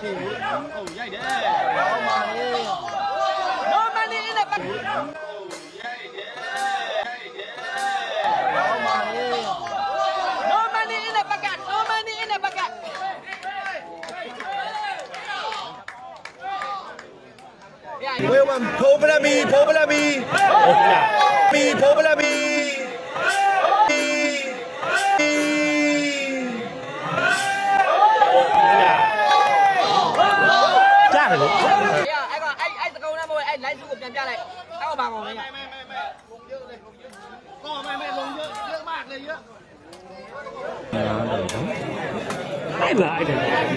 ရှိဘူးဟုတ်ရို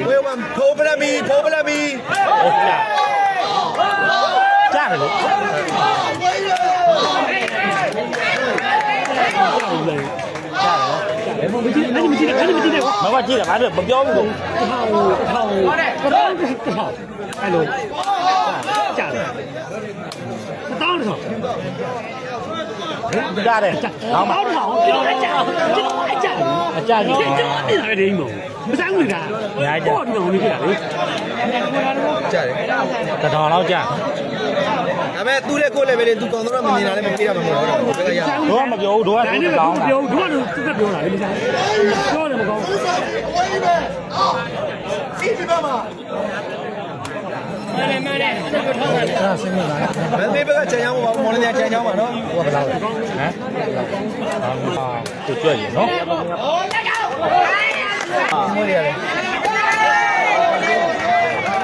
ဝေဝမ်ဖိုးပလမီဖိုးပလမီဟုတ်လားကြားတယ်လို့မကကြည့်တယ်ဘာလို့မပြောဘူးလို့ ကြားတယ်နောက်မှအကြကြီးမဆိုင်ဘူးလားညာကြတော့ပြောင်းနေကြတာလေကြားတယ်တထောင်လောက်ကြာဒါပေမဲ့သူ့လည်းကိုယ်လည်းပဲလေသူကောင်းတော့မမြင်တာလည်းမပြေတာမဟုတ်တော့ဘူးဘယ်ကရတို့ကမပြောဘူးတို့ကဒါသူနဲ့တောင်းတာပြောတို့ကတော့သူကပြောတာလေမဆိုင်ပြော တယ်မကောင်းမန်လေးဘက်ကချန်ချောင်းပါမော်လင်းချန်ချောင်းပါနော်ဟမ်အာသူကြွရည်နော်ဒီမိုးရတယ်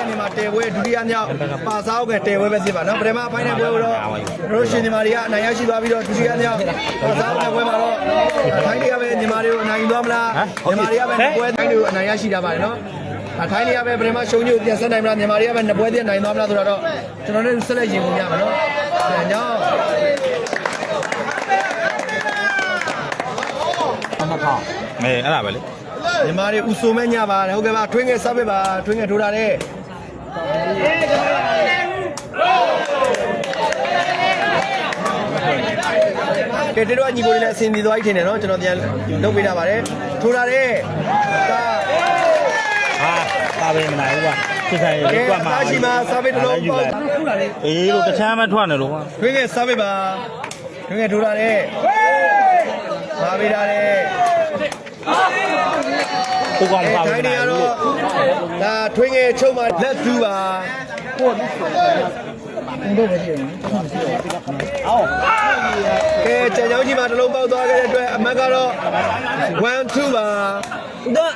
ဒီမှာတဲပွဲဒုတိယမြောက်ပါစားအောင်ကတဲပွဲပဲဖြစ်ပါနော်ပထမအပိုင်းနဲ့ပွဲတော့ရိုရှင်ညီမတွေကအနိုင်ရရှိသွားပြီးတော့ဒုတိယမြောက်ပါစားအောင်ပွဲမှာတော့ထိုင်းတွေကပဲညီမတွေကိုအနိုင်ယူသွားမလားညီမတွေကပဲပွဲထိုင်းတွေကိုအနိုင်ရရှိတာပါတယ်နော်အ ထိုင်းတွေကပဲပထမရှုံးညို့ပြန်ဆက်နိုင်မလားညီမတွေကပဲနှစ်ပွဲတည်းနိုင်သွားမလားဆိုတော့ကျွန်တော်တို့ဆက်လက်ရင်ကုန်ရမှာနော်အဲကြောင့်အဲအဲ့ဒါပဲလေညီမတွေဥဆိုမဲ့ညပါဟုတ်ကဲ့ပါထွင်းငယ်စားပဲပါထွင်းငယ်ထိုးတာတဲ့ကဲတေတော့ညီကိုလေးလည်းအစင်ပြေသွားပြီထင်တယ်နော်ကျွန်တော်ပြန်လုပ်ပေးတာပါတယ်ထိုးတာတဲ့ဒါဟာ ပါပဲမနိုင်ဘူးကွာစစ်ဆိုင်ကဲကွာမှာအားရှိမှာစားပဲတစ်လုံးပေါ့အေးလို့တခြားမထွက်နဲ့လို့ကွာထွင်းငယ်စားပဲပါထွင်းငယ်ထိုးတာတဲ့ပါပေးတာတဲ့ကိုကောင်အဲပါပဲတိုင်းမတွေနိုင်ကဘူးတော့ဒါထွင်းငယ်ချုပ်မှာလက်သူပါကဲကြံကြောင်းကြီးမှာတစ်လုံးပေါက်သွားခဲ့တဲ့အတွက်အမတ်ကတော့1 2ပါဥ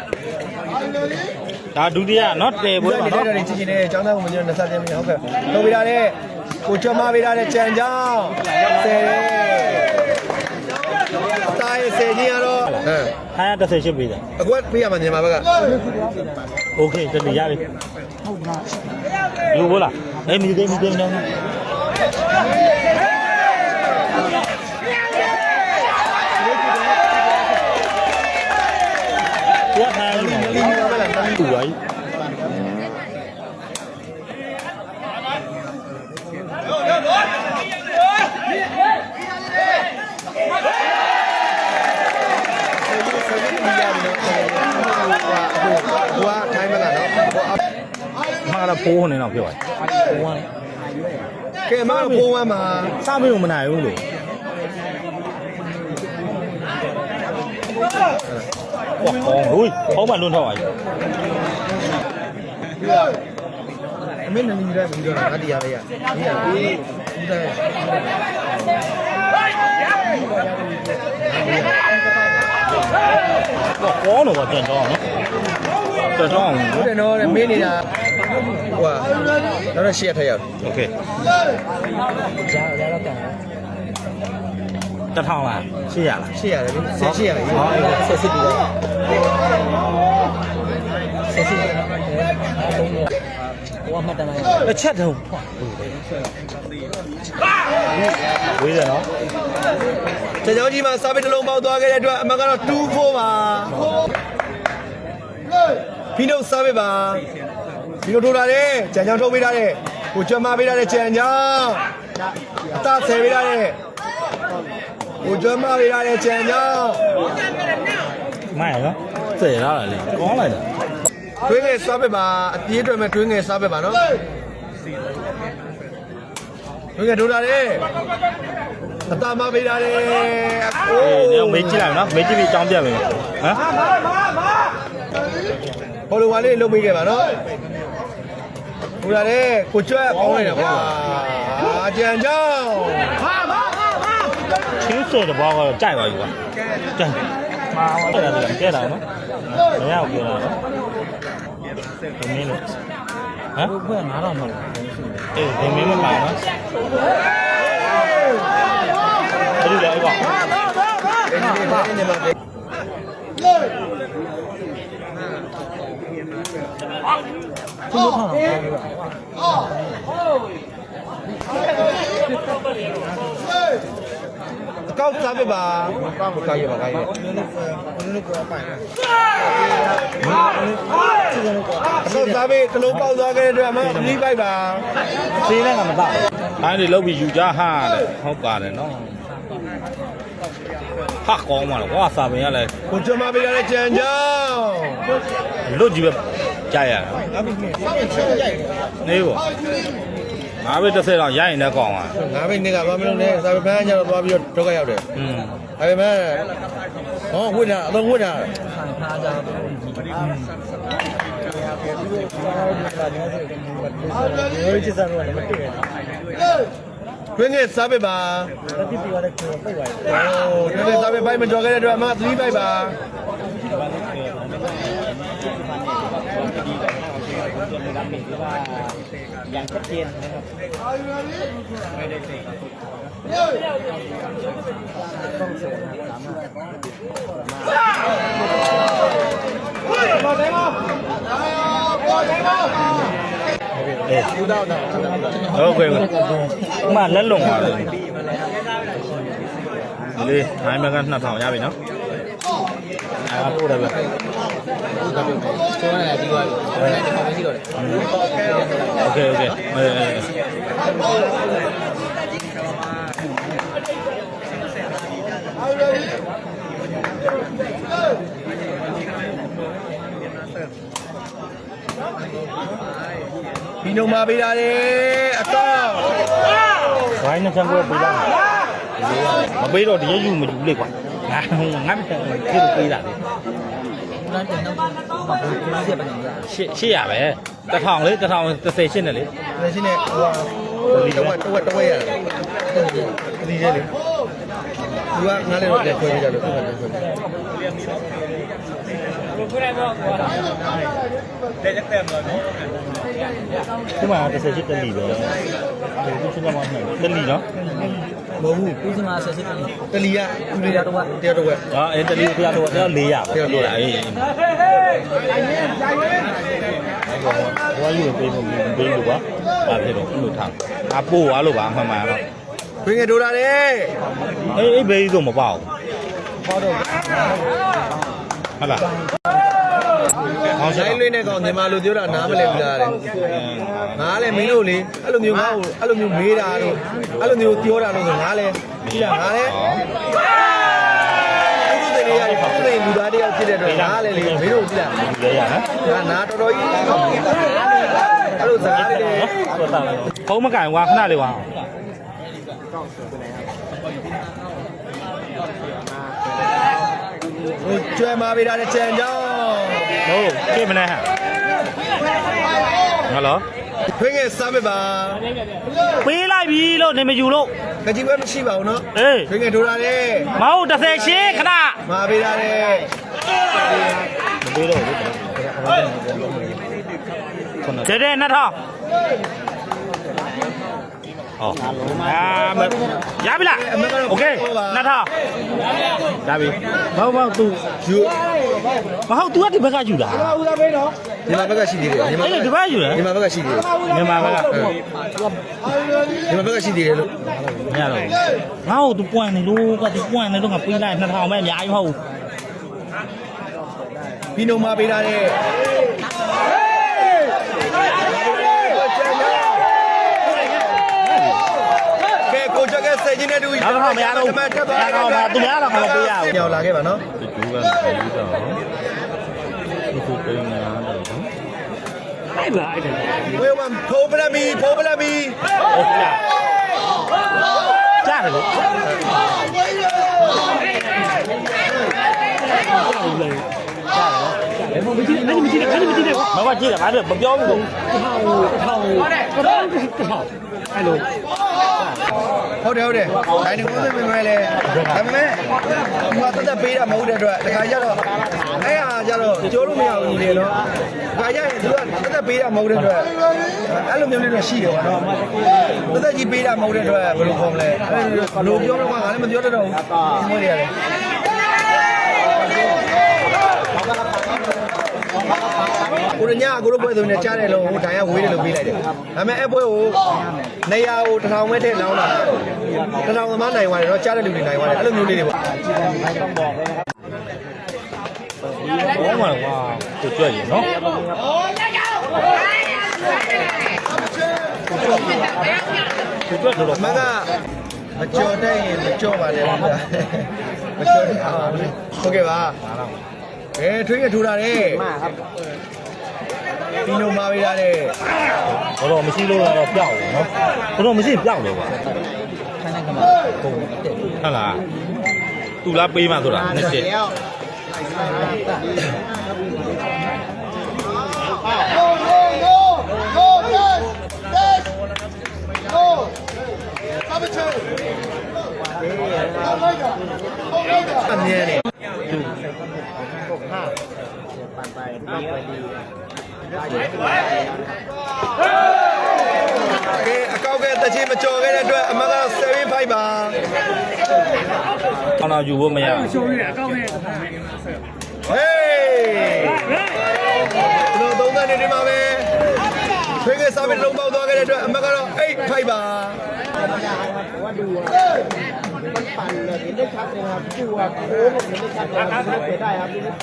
ဒ ဒါဒုတိယနော်တဲပွဲ ဘယ် ပါ လို နော် လဲချစ်ချင်နေကျောင်းသားကမကျွန်တော်20တင်ပြီဟုတ်ကဲ့လုပ်ပြရတဲ့ကိုချမပေးရတဲ့ကြံကြောင်းဆယ်တားရဲ့ဆယ်ကြီးကတော့ဟမ် ဟာ38ပေးတယ် အကွက်ပေးရမှာညီမဘက်က โอเคတတိယပြီယူဘောလားအေးမြည်သေးမြည်သေးနော် ညီမဘက်ကတန်းတူပါ යි ဆယ်ကြီးလီရပြီနော်ဟိုကထို င်းဘက်ကနော် မှာတော့ပိုးနေတော့ပြောပါပိုးကနေ ကဲမကပုံဝမ်းမှာ စားမလို့မနိုင်ဘူးလို့ဟောဟောဟိုဟောမှလွန်းတော့ပါ යි အမေနလီရပြီးတော့ငါတရားပဲရဒီကဒီဒီတဲ့ ဟောတော့ကြံတော့နော်ကြံတော့အောင် ဟုတ်တယ်နော်မင်းနေတာဟိုကနောက်တော့ရှေ့ရထက်ရောက် โอเค တထောင်လားရှေ့ရလားရှေ့ရတယ်ဆယ်ရှေ့ရတယ်ဆက်စစ်ပြီးတော့ဆက်စစ်တစ်ချက်တုံးဝေးတယ်နော်ကျန်ကြောင်းကြီးမှာစာပေတစ်လုံးပေါက်သွားခဲ့တဲ့အတွက်အမကတော့2-4ပါဖီနိုစာပေပါဖီနိုထိုးလာတယ်ကျန်ကြောင်းထုတ်ပေးထားတယ်ကိုကျွမ်းမပေးထားတဲ့ကျန်ကြောင်းအသာဆယ်ပေးထားတဲ့ ကိုကျွမ်းမပေးထားတဲ့ကျန်ကြောင်းမိုက်ရောစေရလာလေကောင်းလိုက်တာတွင်းငယ်စားပစ်ပါအပြေးအတွက်မဲ့တွင်းငယ်စားပစ်ပါနော်တွင်းငယ်ဒိုလာလေအတာမပေးတာလေအေးညမေးကြည့်လိုက်နော်မေးကြည့်ပြီးအကြောင်းပြမယ်ဟမ်ဘောလုံးဝါလေးလုံးပေးခဲ့ပါနော်ဒိုလာလေကိုကျွတ်ပေါင်းလိုက်တာကွာအာကြံကြောင်း ချင်းစေတဲ့ဘောကတော့ကြိုက်ပါပြီကွာကြိုက်မာဟုတ်တယ်ကဲတာနော်မရဘူးပြောတာနော်ဒီမင်းလို့ဟမ်ဘယ်9000မဟုတ်အေးဒီမင်းမပါနော်ဘယ်လိုလဲ ကွာဒီနေ့ဒီနေ့မှာအကောက်စားပစ်ပါကောက်ရပါကောက်ရအကောက်စားပစ်တလုံးပေါက်သွားခဲ့တဲ့အတွက်အမအမိပိုက်ပါဆေးလည်းကမတော့အဲ့ဒီလောက်ပြီးယူကြဟာတဲ့ဟုတ်ပါတယ်နော်ဟာကောင်းပါလားကွာစာပင်ရလဲကိုကျွမ်းမပေးရတဲ့ကြံကြောင်းလွတ်ကြီးပဲကြားရတာနေပေါ့ ငါပဲတစ်ဆယ်တော့ရိုက်ရင်လည်းကောင်းပါငါမိတ်နေကဘာမလုပ်နဲ့စာပေပန်းကျတော့သွားပြီးတော့ဒုက္ခရောက်တယ်อืมဒါပေမဲ့ဟောဝိဒါအလုံးဝိဒါတွင်းငယ်စားပစ်ပါတိတိရတဲ့ကိုပိုက်ပါဟိုတွင်းငယ်စားပစ်ပိုက်မတော်ခဲ့တဲ့အတွက်အမ3ပိုက်ပါ อย่างชัดเจนนะครับไม่ได้เสกต้องเสกสามารถหมดแล้วหมดแล้วโอเคมาแล้วลงมาเลยหายมากันหน้าเผายาไปเนาะพูดอะไรแบบ ပို့တယ်ဗျ ကျောင်းလာပြီးသွားပြီကျောင်းလာတစ်ခါမရှိတော့တယ် โอเคโอเคအဲအဲ ဒီနှုံမှာပေးတာလေအတော့ ဝိုင်းနဲ့ဆံပွဲပေးလိုက်မပေးတော့တရယူမယူလေကွာငါငါမဖြစ်ဖြစ်ပေးတာလေ ဘုရားပြန်တော့ဘာလို့ကိုကြီးပြန်နေလဲရှစ်ရှစ်ရပဲတစ်ထောင်လေတစ်ထောင်30ရှစ်နဲ့လေဒါရှင်းနေဟိုဟာတော့တော့တော့ရတယ်ဒီလေလေသူကငါလည်းတော့ခွဲပေးကြလို့သူကလည်းခွဲပေးဒီမှာ30ရှစ်တက်လီပဲဒီချင်းချင်းမှမဟုတ်တက်လီနော် မဟုတ်ဘူးဦးစမာဆက်စစ်တယ်တလီကဦးလေးတော့တရားတော့ဟာအဲတက်လီတရားတော့တရား400ပဲအေးဘာလို့ပေးမပေးလို့ပါဘာဖြစ်တော့လို့ထားအပို့သွားလို့ပါအမှန်မှန်တော့ဘင်းငယ်ဒိုလာလေအေးအေးဘေးဆိုမပေါ့ဟုတ်လားဟောင်းဆို င်ဆိုင်လွင်းတဲ့ကောင်ညီမလိုပြောတာနားမလည်ဘူးလားတဲ့ငါလည်းမင်းတို့လေအဲ့လိုမျိုးငါ့ကိုအဲ့လိုမျိုးမေးတာတို့အဲ့လိုမျိုးပြောတာတို့ဆိုငါလည်းကြည့်ရငါလည်းသူတို့တွေရသူတွေလူသားတယောက်ဖြစ်တဲ့အတွက်ငါလည်းလေမင်းတို့ကြည့်လားဒီလေရနော်ငါနာတော်တော်ကြီးအဲ့လိုစကားတွေလေဖုံးမကန်ကွာခဏလေးကွာဟိုကျွဲမာပေးတာတဲ့ချန်ကြောင်း ဟုတ်ကြည့်မနေဟမ်ဟယ်လိုခွင်းငယ်စားမဲ့ပါပေးလိုက်ပြီလို့နေမယူလို့ကကြီးပဲမရှိပါဘူးနော်အေးခွင်းငယ်ဒိုလာလေမဟုတ်30ရှင်းခဏမာပေးတာလေမပေးတော့ဘူးကျတဲ့2000 ဟောအာမရပြီလားโอเค2000ရပြီဘောက်ဘောက် तू ယူ မဟုတ် तू ကဒီဘက်ကယူတာ ဒီမှာဘက်ကရှိသေးတယ်ဒီမှာ အဲ့ဒီဘက်ကယူတယ် ဒီမှာဘက်ကရှိသေးတယ် မြန်မာဘက်က ဒီမှာဘက်ကရှိသေးတယ်လို့ မရတော့ဘူးငါ့ကို तू ပွင့်နေလို့က तू ပွင့်နေလို့ငါပေးလိုက်2000ပဲအများကြီးမဟုတ်ဘူး ပြီးနှုံမာပေးတာ စေချင်းနဲ့တူနောက်တော့မရတော့ဘူးမရတော့ဘူးသူများတော့မပေးရဘူးညောင်လာခဲ့ပါနော်ဒီကျူးကလည်းပြီးတော့ဒီကိုပေးနေတာတော့အဲ့လားအဲ့ဒါဝေးမှာဖိုးပလက်မီဖိုးပလက်မီဟုတ်ကဲ့ကြားတယ်လို့ဟုတ်လေဘယ်မှာမကြည့်နဲ့မကြည့်နဲ့ခဏမကြည့်နဲ့ဟောမမကြည့်တယ်ငါတို့မပြောဘူးလို့ဟောဟောကတော့ဟောအဲ့လို ဟုတ်တယ်ဟုတ်တယ်ဒိုင်နကိုသိပေမဲ့လည်းဒါပေမဲ့ဟိုကတက်တက်ပေးတာမဟုတ်တဲ့အတွက်တခါကျတော့အဲ့ဟာကျတော့ကြိုးလို့မရဘူးလေနော်တခါကျရင်သူကတက်တက်ပေးတာမဟုတ်တဲ့အတွက်အဲ့လိုမျိုးလေးတော့ရှိတယ်ပေါ့နော်တက်တက်ကြီးပေးတာမဟုတ်တဲ့အတွက်ဘယ်လိုခေါ်မလဲအဲ့လိုပြောတော့မှငါလည်းမပြောတတ်တော့ဘူးမွေးရတယ် ကိုရညာကိုရပွဲသူနဲ့ကြားတယ်လို့ဟိုဒိုင်ကဝေးတယ်လို့ပေးလိုက်တယ်။ဒါပေမဲ့အဲ့ပွဲကိုနေရာကိုတစ်ထောင်ပဲထည့်လောင်းတာ။တစ်ထောင်သမားနိုင်သွားတယ်နော်ကြားတဲ့လူတွေနိုင်သွားတယ်အဲ့လိုမျိုးလေးတွေပေါ့ဘောမှာကွာသူကြွက်ရနော်သူကြွက်တော့။မကမကြော်တဲ့ရင်မကြော်ပါနဲ့ဗျာ။မကြော်တဲ့အောင်ဟုတ်ကဲ့ပါ။ အဲထွေးရထိုးတာတဲ့မှန်ဟုတ်ဒီလိုမှာပေးတာတဲ့တော့တော့မရှိလို့တော့ပျောက်တယ်နော်တော့တော့မရှိရင်ပျောက်တယ်ကွာခဏကမှကုန်တယ်ဟုတ်လားသူလားပေးမှဆိုတာနှစ်ချက်ဟေး ကဲအကောက်ကတချင်မကြော်ခဲ့တဲ့အတွက်အမကတော့75ပါခေါင်းတော်ယူဖို့မရဘူးရှုံးရအကောင်းနဲ့ဟေးကျွန်တော်သုံးသပ်နေနေမှာပဲထွေးကစားပြီးလုံးပေါက်သွားခဲ့တဲ့အတွက်အမကတော့8 5ပါ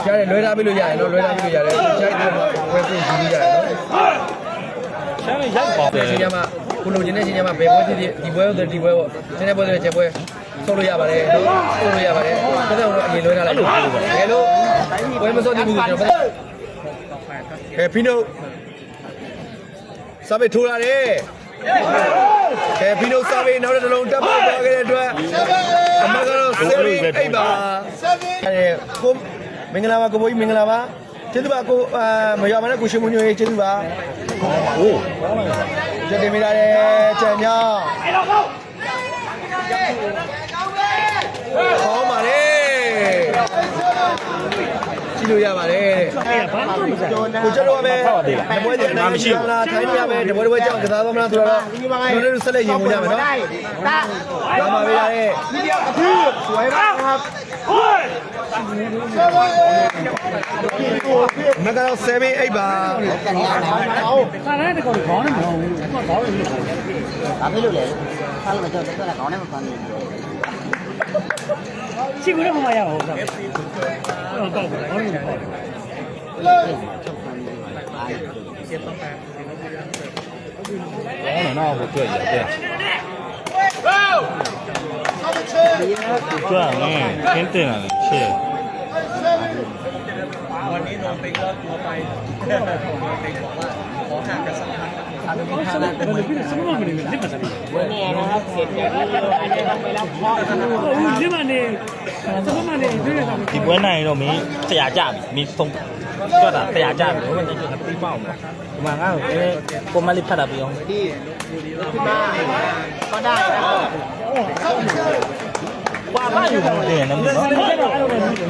ကျတယ်လွဲထားပြီးလို့ရတယ်နော်လွဲထားပြီးလို့ရတယ်ကျိုက်တယ်ဝယ်ပြီးယူလို့ရတယ်နော်ရှမ်းရိုက်ပါတယ်ရှင်ညမှာကိုလိုချင်တဲ့ရှင်ညမှာဘယ်ပွဲဖြစ်ဖြစ်ဒီပွဲဟုတ်တယ်ဒီပွဲပေါ့နည်းနည်းပွဲဆိုတဲ့ချက်ပွဲဆုတ်လို့ရပါတယ်ဆုတ်လို့ရပါတယ်ပတ်သက်တော့အရင်လွဲထားလိုက်ဘယ်လိုပွဲမစောတိဘူးဆိုကျွန်တော်ကဲဖီနိုစာပေထိုးလာတယ် ကဲဖီနိုစာပေနောက်တစ်လုံးတက်ပေါက်သွားခဲ့တဲ့အတွက်အမကတော့ဆေးရီအိတ်ပါအဲကိုမင်္ဂလာပါကိုဘိုးကြီးမင်္ဂလာပါကျေးဇူးပါကိုအာမရွာမနဲ့ကိုရှင်မွန်ညိုရေးကျေးဇူးပါဟိုးကျက်တင်မိလာတယ်ကျန်ညောင်းခေါင်းပါလေ ကြည့်လို့ရပါတယ်အဲ့ဘာမှမစားကိုကျတော့ပဲတပွဲကြီးနိုင်မရှိဘူးလားထိုင်းရပဲတပွဲတပွဲကြောင့်ကစားသွားမလားဆိုတော့ကျွန်တော်တို့ဆက်လက်ရင်ဝင်ကြမယ်နော်ဒါမှပဲရတယ်မကတော့7 8ပါခါရတဲ့ကောင်ခေါင်းနဲ့မဟုတ်ဘူးခေါင်းနဲ့မဟုတ်ဘူးဘာဖြစ်လို့လဲစားလို့မကြောက်တော့ခေါင်းနဲ့မဖမ်းဘူး ရှိဘူးတော့မရဘူးဟုတ်ကဲ့တော့တော့ခေါင်းနဲ့မဟုတ်ဘူးဘောနော်ဟိုကြွက်ရတယ်ကြွက်နေခင်းတင်လာတယ်ရှေ့ဆက်လက်ဘယ်လိုဖြစ်စမမနေလက်မစားဘူးဝင်းနေတော့ ဖြစ်တယ်ဒီလိုအဲ့ဒါပဲလောက်ခေါ်တယ်ဟုတ်လက်မနေစမမနေတွေ့ရတာဒီပွဲနိုင်တော့မင်းဆရာကြပြီမင်းသုံးကြွက်တာဆရာကြပြီဘယ်မှာကြီးပြီးပေါ့မှာဒီမှာငါ့ကိုကိုမလေးဖတ်တာပြီးအောင်ဒီဒီမှာတော့ဒါကွာမယူဘူးတင်နေနော်မ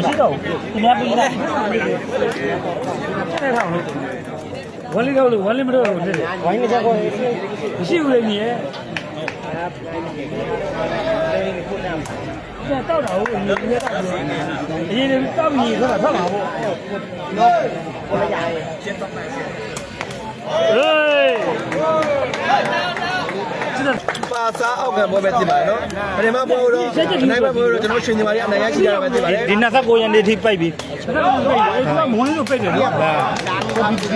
ရှိတော့ဘူးသူများပြီးလိုက်တဲ့ထောင်လို့ဝါလီတော့လို့ဝါလီမတော့လို့တဲ့ဝိုင်းကြကောမရှိဘူးလေမြေ အဲ့တောက်တာဟုတ်မြေမြေတောက်တယ်အရင်ကတောက်မြေဆိုတာထွက်လာဖို့နော်ကိုရရကျင်းတော့မယ်ဟေးစစ်ပါစားအောက်ကပွဲပဲဖြစ်ပါတယ်နော်ပထမပွဲတော့နိုင်ပွဲပွဲတော့ကျွန်တော်ရွှေညီမလေးအနိုင်ရရှိကြတာပဲဖြစ်ပါတယ်ဒီ29ရက်နေ့ထိပိတ်ပြီးအဲ့ဒါမဝင်လို့ပြည့်တယ်နော်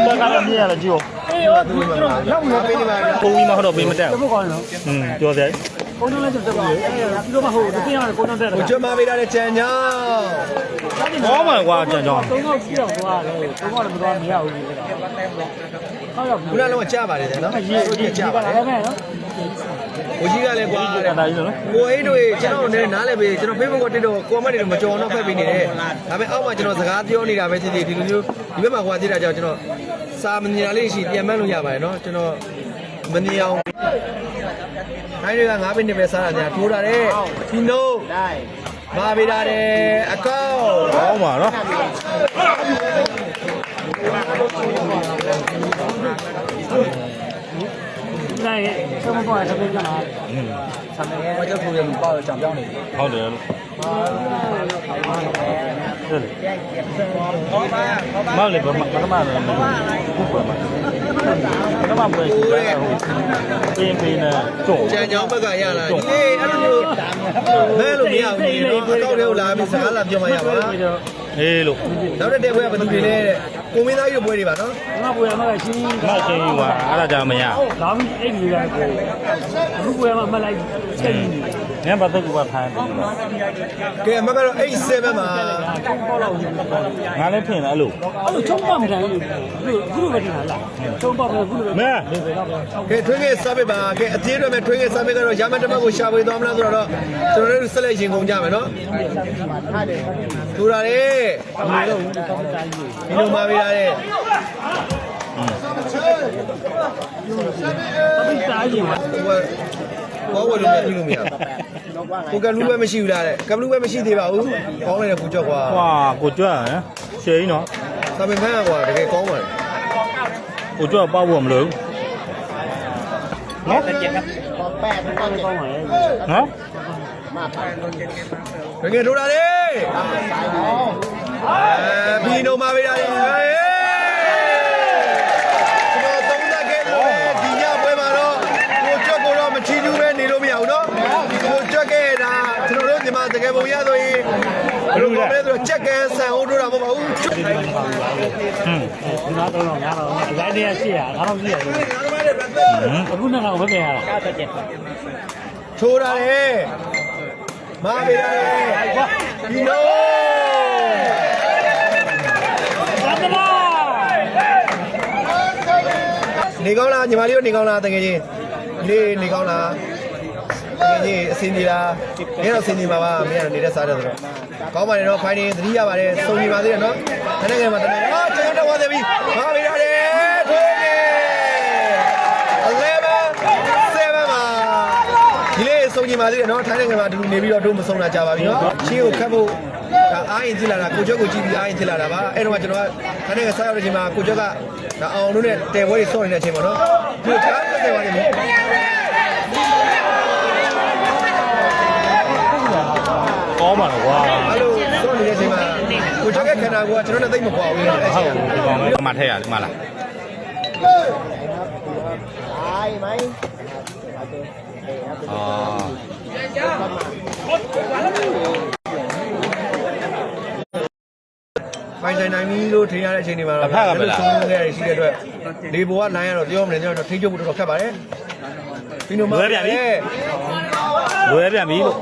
တက်ကလည်းမြင်ရတော့ကြည့်အေး ဟောသူကတော့ရောက်နေပေးနေပါဗျာကိုကြီးမဟုတ်တော့ပေးမတက်ဘုဘူးကောင်းနော်อืมပြောတယ်ကိုတော့လည်းတက်ပါဘူးအဲ့ဒါပြီးတော့မှဟိုတကယ်ရတယ်ကိုတော့တက်တာကိုကျွမ်းမပေးတာတဲ့ကြံညောင်းဟောမှာကွာကြံကြောင်းသုံးတော့ကြည့်တော့သွားတယ်သုံးတော့လည်းမသွားမရဘူးလေဟုတ်ရောက်ခုနလုံးကကြားပါတယ်နော်ရေရေကြားပါပါတလာယ်မယ်နော်ကိုကြီးကလည်းကွာဒီကတာကြီးနော်ကိုအိတ်တို့ကျွန်တော်လည်းနားလည်ပြီကျွန်တော် Facebook ကတက်တော့ကိုမတွေတော့မကြော်တော့ဖက်ပြီးနေတယ်ဒါပေမဲ့အောက်မှာကျွန်တော်စကားပြောနေတာပဲဖြစ်ဖြစ်ဒီလိုမျိုးဒီဘက်မှာကွာကြည့်တာကြောင့်ကျွန်တော် စာမမြင်ရလေးရှိပြန်မှန်းလို့ရပါတယ်နော်ကျွန်တော်မမြင်အောင်နိုင်တွေက9မိနစ်ပဲစားတာညာထိုးတာတဲ့ဒီနိုးမာပေးတာတဲ့အကောက်ကောင်းပါနော်ဒီလိုက်ဆုံးမပေါ်တဲ့ပြေးကြလားอืมဆံနေဘာကြောင့်ထိုးရလို့ပေါ့ကြောင်ပြောင်းနေတယ်ဟုတ်တယ်လို့ဟုတ်တယ် မောင်လေးဘာမှဘာမှလည်းမဟုတ်ဘူးဘာမှဘာမှပဲရှိတယ်ဟိုပင်းပင်းနဲ့ကြော့ကြံကြောင်းဘက်ကရလာဒီအဲ့လိုမျိုးမဲလို့မရဘူးဒီနော်အကောက်တွေကိုလာပြီးစကားလာပြောမှရပါဟေးလို့နောက်တဲ့တဲ့ဘွဲကဘယ်သူတွေလဲတဲ့ကိုမင်းသားကြီးတို့ဘွဲတွေပါနော်ငါပွေရမှာရှင်းမချင်းယူပါအဲ့ဒါကြောင့်မရလာပြီးအဲ့ဒီကအခုပွေရမှာမလိုက်ချက်နေ ငါဘာသက်ကူပါထိုင်းပြီကဲအမကတော့87မှာပေါ့လို့ယူတော့ငါလည်းထင်တယ်အဲ့လိုအဲ့လိုချုံမမတိုင်းလို့ခုလိုပဲတင်လာချုံပေါ့ပဲခုလိုပဲမဲကဲထွင်းငယ်စားပေးပါကဲအသေးတွေမဲ့ထွင်းငယ်စားပေးကတော့ရမတမတ်ကိုရှာပေးသွားမလားဆိုတော့ကျွန်တော်တို့ဆက်လက်ရင်ကုန်ကြမယ်နော်ထူတာလေအမေတို့ဒီကောင်းတိုင်းကြီးဒီလိုမှာပေးတာလေအပိတားကြီးမှာဟို ဘောဝယ်လို့မပြီးလို့မရကိုကလူပဲမရှိဘူးလားတဲ့ကလူပဲမရှိသေးပါဘူးကောင်းလိုက်တဲ့ကူကြော့ကွာကွာကိုကြွဟမ်ရှယ်ကြီးနော်စားပေးမှန်းကွာတကယ်ကောင်းပါတယ်ကိုကြွပေါ့ဖို့မလို့နော်ကောင်းပါလေနော်တကယ်ထူတာလေအဲဘီနိုမှာပေးတာလေဟေးကျွန်တော်သုံးသပ်ခဲ့လို့ဒီညပွဲမှာတော့ကိုကြော့ကိုတော့မချီးကျူးပဲနေလို့မရဘူးနော်ကိုကြော့ခဲ့တာကျွန်တော်တို့ညီမတကယ် ပုံရဆိုရင်ဘယ်လိုပြောမလဲဆိုတော့ချက်ကန်းဆန်ဟုတ်တို့တာမဟုတ်ပါဘူးဟွန်းဒီနာတော့ငါတော့ဒီတိုင်းတည်းရှိရငါတော့ရှိရတယ်ဟွန်းအခုနဲ့တော့မပြန်ရတာချိုးတာလေမာပေးတာလေဒီနိုသတ္တလာနေကောင်းလားညီမလေးတို့နေကောင်းလားတကယ်ချင်းလေးနေကောင်းလား တကယ်ချင်းအစင်းကြီးလားမင်းတော့အစင်းကြီးပါပါမင်းကတော့နေတဲ့စားတယ်ဆိုတော့ကောင်းပါတယ်နော်ဖိုင်နေသတိရပါတယ်စုံညီပါသေးတယ်နော်တနေ့ကမှတနေ့အာကျွန်တော်တော့ဝါသေးပြီမာပေးတာလေထိုးနေ11 7မှာဒီလေးစုံညီပါသေးတယ်နော်ထိုင်းနိုင်ငံမှာဒီလိုနေပြီးတော့တို့မစုံတာကြပါပြီနော်ချင်းကိုခတ်ဖို့ဒါအားရင်ကြည့်လာတာကိုကျော်ကိုကြည့်ပြီးအားရင်ကြည့်လာတာပါအဲ့တော့ကျွန်တော်ကထိုင်းနိုင်ငံစားရောက်တဲ့အချိန်မှာကိုကျော်ကဒါအောင်လို့နဲ့တဲပွဲတွေဆော့နေတဲ့အချိန်မှာနော်ဒီချားတဲ့ပါလိမ့်မယ် ကော င်းပါတော့ကွာအဲ့လိုဆော့နေတဲ့အချိန်မှာကိုကျော်ကခန္ဓာကိုယ်ကကျွန်တော်နဲ့သိပ်မကွာဘူးလေအဲ့ဟုတ်ချိန်ကဒီကောင်လေးမထည့်ရတယ်မလား Ai mày? အာဖိုင်တိုင်းနိုင်ပြီလို့ထင်ရတဲ့အချိန်တွေမှာတော့ဆုံးဆုံးခဲ့ရရှိတဲ့အတွက်လေဘောကနိုင်ရတော့ပြောမနေကျွန်တော်ထိချုပ်ဖို့တော်တော်ခက်ပါတယ်ဒီလိုမှလွယ်ပြန်ပြီလို့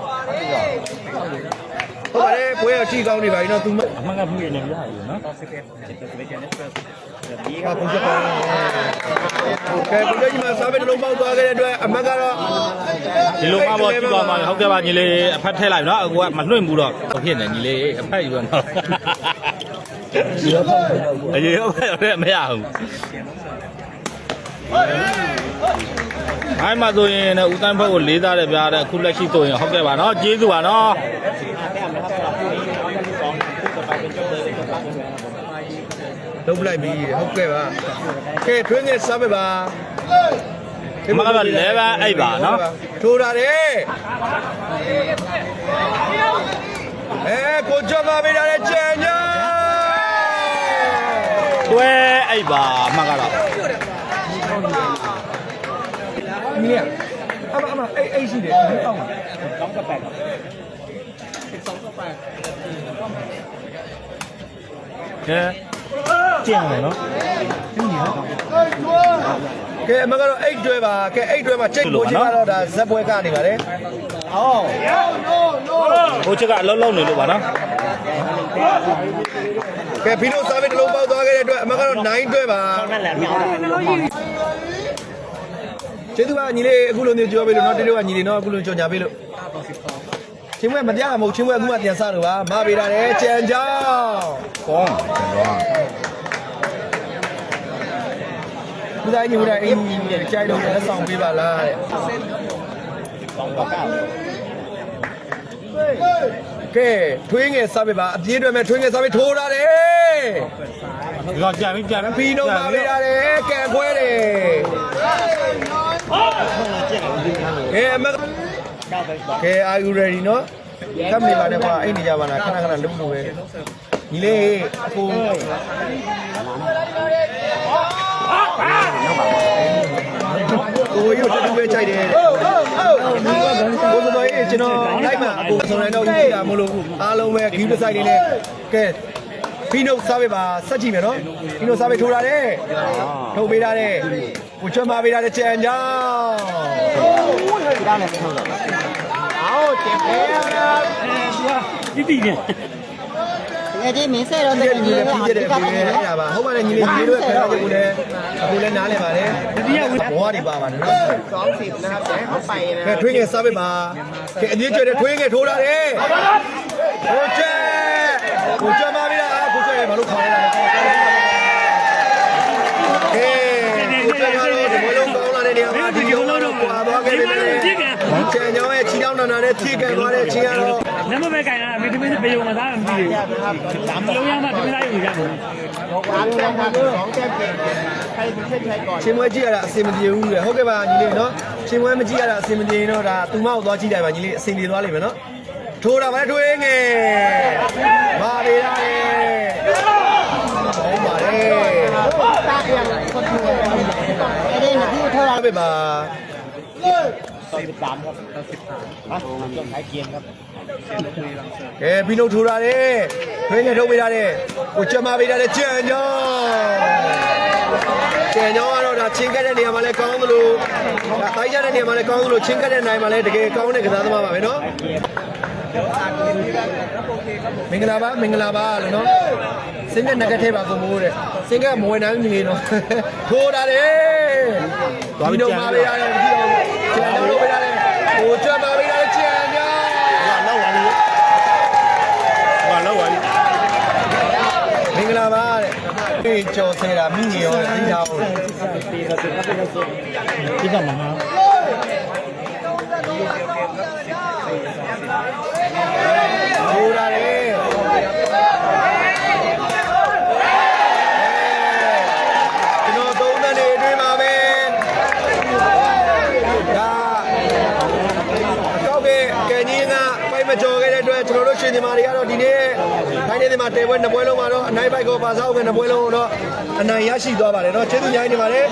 ဟုတ်ပါတယ်ပွဲရထိကောင်းနေပါပြီနော်သူမအမှန်ကပြည့်နေပြီဟာယူနော်ဟာကိုချက်ပါကဲကိုကြီးမှာစားပဲတစ်လုံးပေါက်သွားခဲ့တဲ့အတွက်အမတ်ကတော့ဒီလိုမှပေါ့ကြည့်သွားမှာဟုတ်ကဲ့ပါညီလေးအဖက်ထည့်လိုက်နော်အခုကမလွှင့်ဘူးတော့ဖြစ်နေညီလေးအဖက်ယူတော့အရေဟုတ်ကဲ့တော့မရဘူးအဲ့မှာဆိုရင်လည်းဦးတန်းဘက်ကိုလေးသားတယ်ဗျာတဲ့အခုလက်ရှိဆိုရင်ဟုတ်ကဲ့ပါနော်ကျေးဇူးပါနော် လုံးပလိုက်ပြီဟုတ်ကဲ့ပါကဲထွင်းငယ်စားပဲပါအမကတော့11အဲ့ပါနော်ထိုးတာတယ်အဲကိုကြောကပေးတာလေကျန်ညာတွဲအဲ့ပါအမကတော့မင်းအမအမအေးအေးရှိတယ်ဒီအောက်မှာကဲကျန်တ ယ်နော်ကဲအမကတော့အိတ်တွဲပါကဲအိတ်တွဲမှာချိန်ကိုချိန်ကတော့ဒါဇက်ပွဲကနေပါတယ်အော်ဟိုချက်ကအလုံးလုံးနေလို့ပါနော်ကဲဖီနိုစာဗစ်တစ်လုံးပေါက်သွားခဲ့တဲ့အတွက်အမကတော့9အတွက်ပါနဲ့လည်းမြောင်းတယ်လို့မှန်ကျေးဇူးပါညီလေးအခုလိုမျိုးကြောပေးလို့နော်တေတို့ကညီလေးနော်အခုလိုကြော်ညာပေးလို့ချင်းမွေးမပြရမဟုတ်ချင်းမွေးအခုမှပြန်စားလို့ပါမပေးတာလေကြံကြောင်းကောင်းတယ်တော့ ဘုရားညီဘုရားအင်းကြီးကြိုက်လို့လက်ဆောင်ပေးပါလားတဲ့ကောင်းတော့ကောက်ကဲထွေးငယ်စားပေးပါအပြေးတွေမဲ့ထွေးငယ်စားပေးထိုးတာတယ်ဒီတော့ကြာပြီကြာပြီဖီနိုပါပေးတာတယ်ကဲခွဲတယ်ကဲအမကောက်ပဲကဲ are you ready နော်ကပ်နေပါနဲ့ကွာအိတ်နေကြပါလားခဏခဏလုံးလို့ပဲညီလေးအခုကို ရုပ်တူပဲကြိုက်တယ်ဟုတ်ဟုတ်ဟုတ်ကိုတော်ရေးကျွန်တော်လိုက်မှာအခုဆိုရင်တော့ကြည့်တာမလို့အားလုံးပဲဂီးတစ်ဆိုင်လေးနဲ့ကဲဖီနိုစားပေးပါစက်ကြည့်မယ်နော်ဖီနိုစားပေးထိုးတာတဲ့ထုတ်ပေးတာတဲ့ကိုချွတ်မပေးတာတဲ့ကြံကြောင်းဒီတော့လည်းထုတ်တော့အော်တင်တယ်တိတိနဲ့ ငယ်ချင်းမင်းဆဲတော့တဲ့ညီလေးကပြည့်တဲ့ပြည့်တဲ့အဲ့ဒါပါဟုတ်ပါတယ်ညီလေးညီလေးတို့ရဲ့ခံစားချက်ကိုလည်းအခုလည်းနားလည်ပါတယ်ဒုတိယဝင်ဘောတွေပါပါနော်ကောင်းစီနားပဲဟုတ်ပါရဲ့ခဲထွေးငယ်စားပေးပါခဲအကြီးကျယ်တဲ့ထွေးငယ်ထိုးလာတယ်ကိုကျဲကိုကျဲမပြီးလားကိုကျဲဘာလို့ခေါ်ရလဲခဲကိုကျဲကတော့ဒီလိုကောင်းလာတဲ့နေရာမှာဒီလိုတော့ပွာသွားခဲ့ပြီလေကျန်ကျောင်းရဲ့ခြေထောက်နာနာနဲ့ထိကန်သွားတဲ့ခြေကတော့ နမပဲကြိုင်လာမင်းသမီးဘေယုံမသားမပြီးဘူးဒါမလုံးရမှသမီးသားယူရတယ် บอกว่าเรื่องครับสองแต้มเปลี่ยนใครเป็นเช่นใครก่อน ချင်းမွေးကြည့်ရတာအဆင်မပြေဘူးလေဟုတ်ကဲ့ပါညီလေးနော်ချင်းမွေးမကြည့်ရတာအဆင်မပြေရင်တော့ဒါသူမကိုသွားကြည့်လိုက်ပါညီလေးအဆင်ပြေသွားလိမ့်မယ်နော်ထိုးတာပါလေထွေးငယ်မာရီရတယ်ဟုတ်ပါလေ ตาเอียงคนถูกไอ้เด็กนี่เท่าไหร่ ဟုတ်ပြီပါ 13ครับ13ฮะต้องใช้เกียร์ครับ ကဲပြီးလို့ထိုးတာတယ်ထွေးငယ်ထုတ်ပေးတာတယ်ကိုချက်မပေးတာတယ်ကြံကြောကြံကြောကတော့ဒါချင်းကက်တဲ့နေရာမှာလည်းကောင်းသလိုဒါတိုင်းကြတဲ့နေရာမှာလည်းကောင်းသလိုချင်းကက်တဲ့နိုင်မှာလည်းတကယ်ကောင်းတဲ့ကစားသမားပါပဲနော်မင်္ဂလာပါမင်္ဂလာပါလို့နော်စင်ကနဂတ်ထဲပါကိုမိုးတဲ့စင်ကမဝင်နိုင်ဘူးညီနော်ထိုးတာတယ်ပြီးတော့မပေးရတယ်ပြီးတော့ကြံကြောလုပ်ပေးရတယ်ကိုချက်မပေးတာတယ်ကြံကြော လောက်ပါပြီဟာလောက်ပါပြီ မင်္ဂလာပါတဲ့ပြေ ကျော်ဆဲတာမိငယ်ရောသိတာဟုတ်ဒီကမှာဟာဟိုလာတယ် တိုင်းနေဒီမှာတေပွဲနှစ်ပွဲလုံးမှာတော့အနိုင်ပိုက်ကိုပါစားအောင်ပဲနှစ်ပွဲလုံးတော့အနိုင်ရရှိသွားပါတယ်เนาะကျေးဇူးများနေပါတယ်